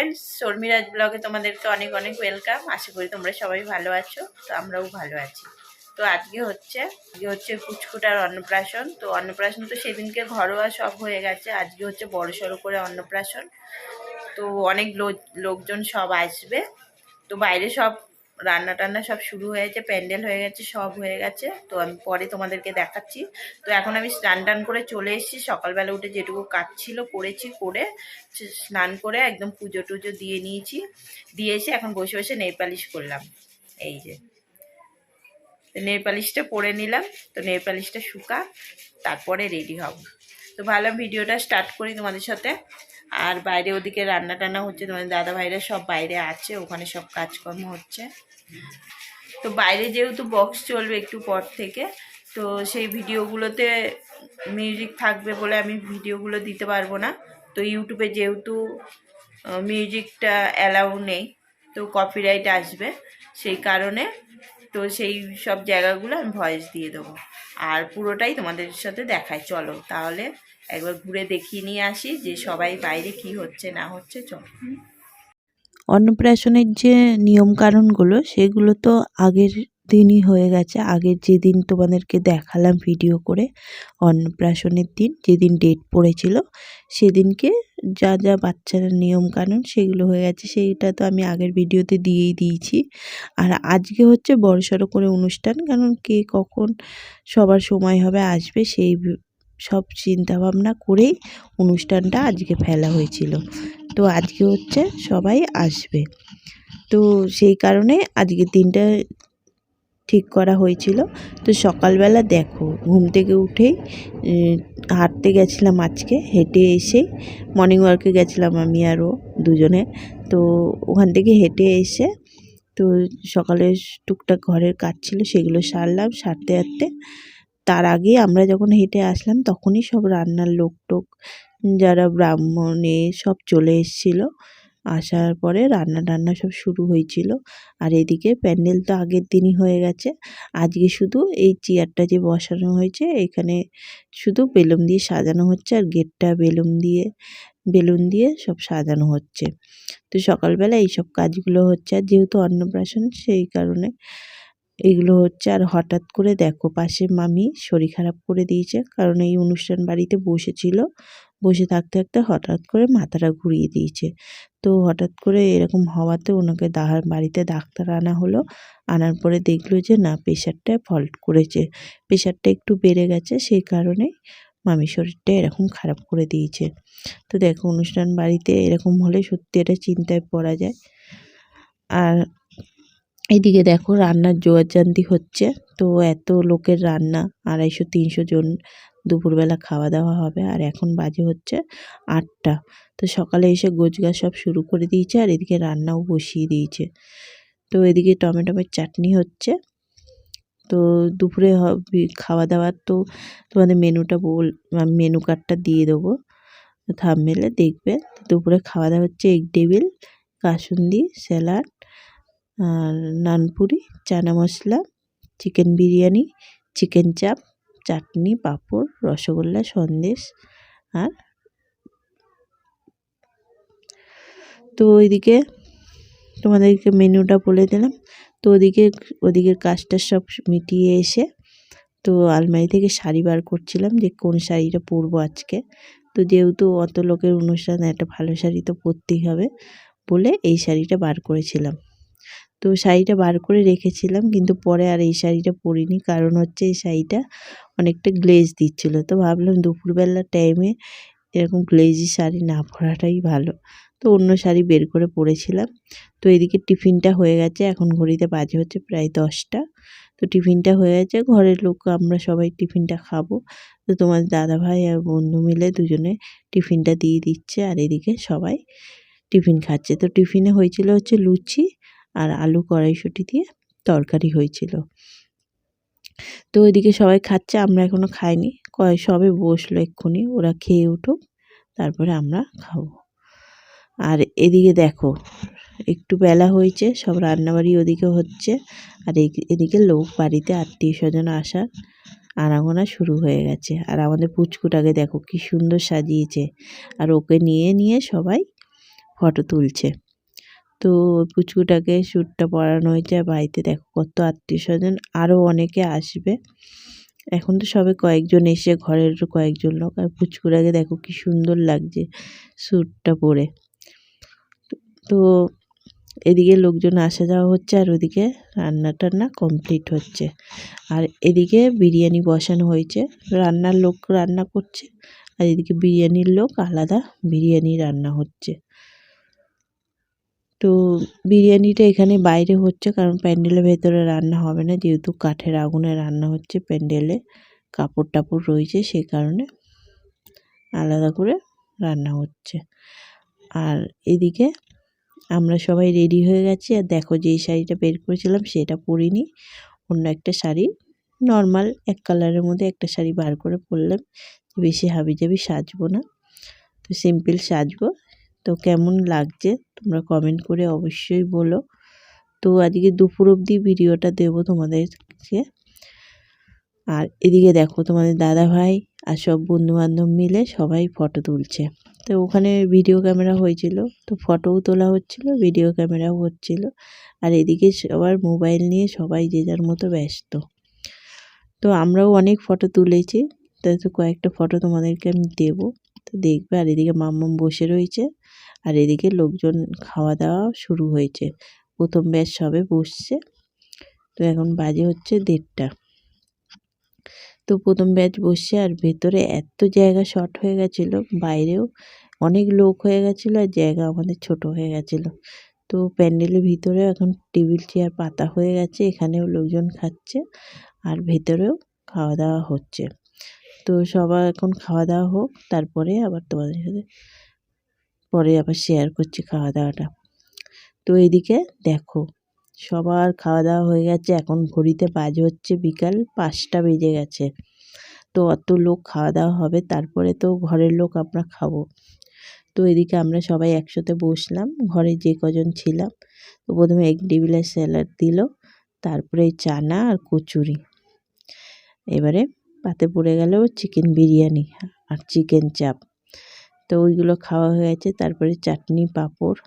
Friends শর্মিরাজ ব্লগে তোমাদের তো অনেক অনেক ওয়েলকাম আশা করি তোমরা সবাই ভালো আছো, তো আমরাও ভালো আছি। তো আজকে হচ্ছে আজকে হচ্ছে কুচকুটার অন্নপ্রাশন। তো অন্নপ্রাশন তো সেদিনকে ঘরোয়া সব হয়ে গেছে, আজকে হচ্ছে বড় সড়ো করে অন্নপ্রাশন। তো অনেক লোকজন সব আসবে। তো বাইরে সব রান্না টান্না সব শুরু হয়েছে প্যান্ডেল হয়ে গেছে, সব হয়ে গেছে। তো আমি পরে তোমাদেরকে দেখাচ্ছি। তো এখন আমি স্নান টান করে চলে এসেছি। সকালবেলা উঠে যেটুকু কাজ ছিল করেছি করে স্নান করে একদম পুজো টুজো দিয়ে নিয়েছি। দিয়ে এসে এখন বসে বসে নেল পালিশ করলাম। এই যে। তো নেল পালিশটা পরে নিলাম। তো নেল পালিশটা শুকা, তারপরে রেডি হব। তো ভালো ভিডিওটা স্টার্ট করি তোমাদের সাথে। আর বাইরে ওদিকে রান্না টান্না হচ্ছে, তোমাদের দাদা ভাইরা সব বাইরে আছে, ওখানে সব কাজকর্ম হচ্ছে। তো বাইরে যেহেতু বক্স চলবে একটু পর থেকে, তো সেই ভিডিওগুলোতে মিউজিক থাকবে বলে আমি ভিডিওগুলো দিতে পারব না। তো ইউটিউবে যেহেতু মিউজিকটা অ্যালাউ নেই, তো কপিরাইট আসবে, সেই কারণে তো সেই সব জায়গাগুলো আমি ভয়েস দিয়ে দেবো। আর পুরোটাই তোমাদের সাথে দেখায় চলো তাহলে একবার ঘুরে দেখিয়ে নিয়ে আসি যে সবাই বাইরে কি হচ্ছে, না হচ্ছে, চলো। অন্নপ্রাশনের যে নিয়মকানুনগুলো, সেগুলো তো আগের দিনই হয়ে গেছে। আগের যেদিন তোমাদেরকে দেখালাম ভিডিও করে, অন্নপ্রাশনের দিন, যেদিন ডেট পড়েছিল, সেদিনকে যা যা বাচ্চারা নিয়মকানুন সেগুলো হয়ে গেছে। সেইটা তো আমি আগের ভিডিওতে দিয়েই দিয়েছি। আর আজকে হচ্ছে বড়সড় করে অনুষ্ঠান, কারণ কে কখন সবার সময় হবে আসবে সেই সব চিন্তাভাবনা করেই অনুষ্ঠানটা আজকে ফেলা হয়েছিল। তো আজকে হচ্ছে সবাই আসবে। তো সেই কারণে আজকের দিনটা ঠিক করা হয়েছিল। তো সকালবেলা দেখো, ঘুম থেকে উঠেই হাঁটতে গেছিলাম আজকে, হেঁটে এসেই মর্নিং ওয়ার্কে গেছিলাম আমি আরও দুজনে। তো ওখান থেকে হেঁটে এসে, তো সকালে টুকটাক ঘরের কাজ ছিল, সেগুলো সারলাম, সারতে সারতে। তার আগে আমরা যখন হেঁটে আসলাম, তখনই সব রান্নার লোক টোক যারা ব্রাহ্মণে সব চলে এসেছিল। আসার পরে রান্না টান্না সব শুরু হয়েছিল। আর এদিকে প্যান্ডেল তো আগের দিনই হয়ে গেছে। আজকে শুধু এই চেয়ারটা যে বসানো হয়েছে, এখানে শুধু বেলুন দিয়ে সাজানো হচ্ছে আর গেটটা বেলুন দিয়ে বেলুন দিয়ে সব সাজানো হচ্ছে। তো সকালবেলা এইসব কাজগুলো হচ্ছে। আর যেহেতু অন্নপ্রাশন, সেই কারণে এগুলো হচ্ছে। আর হঠাৎ করে দেখো, পাশে মামি শরীর খারাপ করে দিয়েছে। কারণ এই অনুষ্ঠান বাড়িতে বসেছিল। বসে থাকতে থাকতে হঠাৎ করে মাথাটা ঘুরিয়ে দিয়েছে। তো হঠাৎ করে এরকম হওয়াতে ওনাকে দাহার বাড়িতে ডাক্তার আনা হলো। আনার পরে দেখল যে, না, প্রেশারটা ফল্ট করেছে। প্রেশারটা একটু বেড়ে গেছে, সেই কারণে মামি শরীরটা এরকম খারাপ করে দিয়েছে। তো দেখো, অনুষ্ঠান বাড়িতে এরকম হলে সত্যি এটা চিন্তায় পড়া যায়। আর এদিকে দেখো, রান্নার জোয়ারজান্তি হচ্ছে। তো এত লোকের রান্না, আড়াইশো, তিনশো জন দুপুরবেলা খাওয়া দাওয়া হবে আর এখন বাজে হচ্ছে আটটা। তো সকালে এসে গোছগাছ সব শুরু করে দিয়েছে আর এদিকে রান্নাও বসিয়ে দিয়েছে। তো এদিকে টমেটোমের চাটনি হচ্ছে। তো দুপুরে খাওয়া দাওয়ার তো তোমাদের মেনুটা বল, মেনু কার্ডটা দিয়ে দেবো। থামমেলে দেখবে। দুপুরে খাওয়া দাওয়া হচ্ছে এগ টেবিল, কাসুন্দি, স্যালাড, আর নানপুরি, চানা মশলা, চিকেন বিরিয়ানি, চিকেন চাপ চাটনি, পাঁপড়, রসগোল্লা, সন্দেশ আর তো ওইদিকে তোমাদেরকে মেনুটা বলে দিলাম। তো ওদিকে, ওদিকের কাজটা সব মিটিয়ে এসে তো আলমারি থেকে শাড়ি বার করছিলাম যে কোন শাড়িটা পরবো আজকে। তো যেহেতু অত লোকের অনুষ্ঠান, একটা ভালো শাড়ি তো পরতেই হবে বলে এই শাড়িটা বার করেছিলাম। তো শাড়িটা বার করে রেখেছিলাম, কিন্তু পরে আর এই শাড়িটা পরিনি। কারণ হচ্ছে এই শাড়িটা অনেকটা গ্লেজ দিচ্ছিল। তো ভাবলাম দুপুরবেলার টাইমে এরকম গ্লেজি শাড়ি না পরাটাই ভালো। তো অন্য শাড়ি বের করে পরেছিলাম। তো এদিকে টিফিনটা হয়ে গেছে। এখন ঘড়িতে বাজে হচ্ছে প্রায় দশটা। তো টিফিনটা হয়ে গেছে। ঘরের লোক, আমরা সবাই টিফিনটা খাব। তো তোমার দাদা ভাই আর বন্ধু মিলে দুজনে টিফিনটা দিয়ে দিচ্ছে। আর এদিকে সবাই টিফিন খাচ্ছে। তো টিফিনে হয়েছিল হচ্ছে লুচি আর আলু কড়াইশুঁটি দিয়ে তরকারি হয়েছিল। তো ওইদিকে সবাই খাচ্ছে, আমরা এখনও খাইনি। কয়, সবে বসল এক্ষুনি, ওরা খেয়ে উঠুক, তারপরে আমরা খাব। আর এদিকে দেখো, একটু বেলা হয়েছে, সব রান্নাবাড়ি ওদিকে হচ্ছে, আর এদিকে লোক বাড়িতে আত্মীয় স্বজন আসার আনাগোনা শুরু হয়ে গেছে। আর আমাদের পুচকুটাকে দেখো কি সুন্দর সাজিয়েছে, আর ওকে নিয়ে নিয়ে সবাই ফটো তুলছে। তো পুচকুটাকে স্যুটটা পরানো হয়েছে। আর বাড়িতে দেখো কত আত্মীয় স্বজন আরও অনেকে আসবে। এখন তো সবে কয়েকজন এসে ঘরের কয়েকজন লোক। আর পুচকুটাকে দেখো কি সুন্দর লাগছে স্যুটটা পরে। তো এদিকে লোকজন আসা যাওয়া হচ্ছে আর ওদিকে রান্না টান্না কমপ্লিট হচ্ছে। আর এদিকে বিরিয়ানি বসানো হয়েছে। রান্নার লোক রান্না করছে। আর এদিকে বিরিয়ানির লোক আলাদা বিরিয়ানি রান্না হচ্ছে। তো বিরিয়ানিটা এখানে বাইরে হচ্ছে কারণ প্যান্ডেলের ভেতরে রান্না হবে না। যেহেতু কাঠের আগুনে রান্না হচ্ছে প্যান্ডেলে কাপড় টাপড় রয়েছে সেই কারণে আলাদা করে রান্না হচ্ছে। আর এদিকে আমরা সবাই রেডি হয়ে গেছি। আর দেখো যেই শাড়িটা বের করেছিলাম সেটা পরিনি, অন্য একটা শাড়ি। নর্মাল এক কালারের মধ্যে একটা শাড়ি বার করে পরলাম, বেশি হাবিজাবি সাজবো না। তো সিম্পল সাজবো। কেমন লাগছে? তোমরা কমেন্ট করে অবশ্যই বলো। তো আজকে দুপুর অবধি ভিডিওটা দেবো তোমাদেরকে আর এদিকে দেখো তোমাদের দাদা ভাই আর সব বন্ধু বান্ধব মিলে সবাই ফটো তুলছে। তো ওখানে ভিডিও ক্যামেরা হয়েছিল, তো ফটোও তোলা হচ্ছিল ভিডিও ক্যামেরাও হচ্ছিল। আর এদিকে সবার মোবাইল নিয়ে সবাই যে যার মতো ব্যস্ত। তো আমরাও অনেক ফটো তুলেছি, তো কয়েকটা ফটো তোমাদেরকে আমি দেবো। তো দেখবে আর এদিকে মাম্মাম বসে রয়েছে আর এদিকে লোকজন খাওয়া দাওয়া শুরু হয়েছে। প্রথম ব্যাচ সবে বসছে। তো এখন বাজে হচ্ছে দেড়টা। তো প্রথম ব্যাচ বসছে আর ভেতরে এত জায়গা শর্ট হয়ে গেছিল, বাইরেও অনেক লোক হয়ে গেছিল আর জায়গা আমাদের ছোট হয়ে গেছিল। তো প্যান্ডেলের ভিতরে এখন টেবিল, চেয়ার, পাতা হয়ে গেছে, এখানেও লোকজন খাচ্ছে আর ভেতরেও খাওয়া দাওয়া হচ্ছে। তো সবার এখন খাওয়া দাওয়া হোক, তারপরে আবার তোমাদের সাথে পরে আবার শেয়ার করছি খাওয়া দাওয়াটা। তো এদিকে দেখো, সবার খাওয়া দাওয়া হয়ে গেছে, এখন ঘড়িতে বাজে হচ্ছে বিকাল পাঁচটা বেজে গেছে। তো অত লোক খাওয়া দাওয়া হবে, তারপরে তো ঘরের লোক আমরা খাব। তো এদিকে আমরা সবাই একসাথে বসলাম, ঘরে যে কজন ছিলাম, তো প্রথমে এক টেবিলের স্যালাড দিল, তারপরে চানা আর কচুরি। এবারে পাতে পড়ে গেল চিকেন বিরিয়ানি আর চিকেন চাপ তো ওইগুলো খাওয়া হয়ে গেছে, তারপরে চাটনি, পাঁপড়।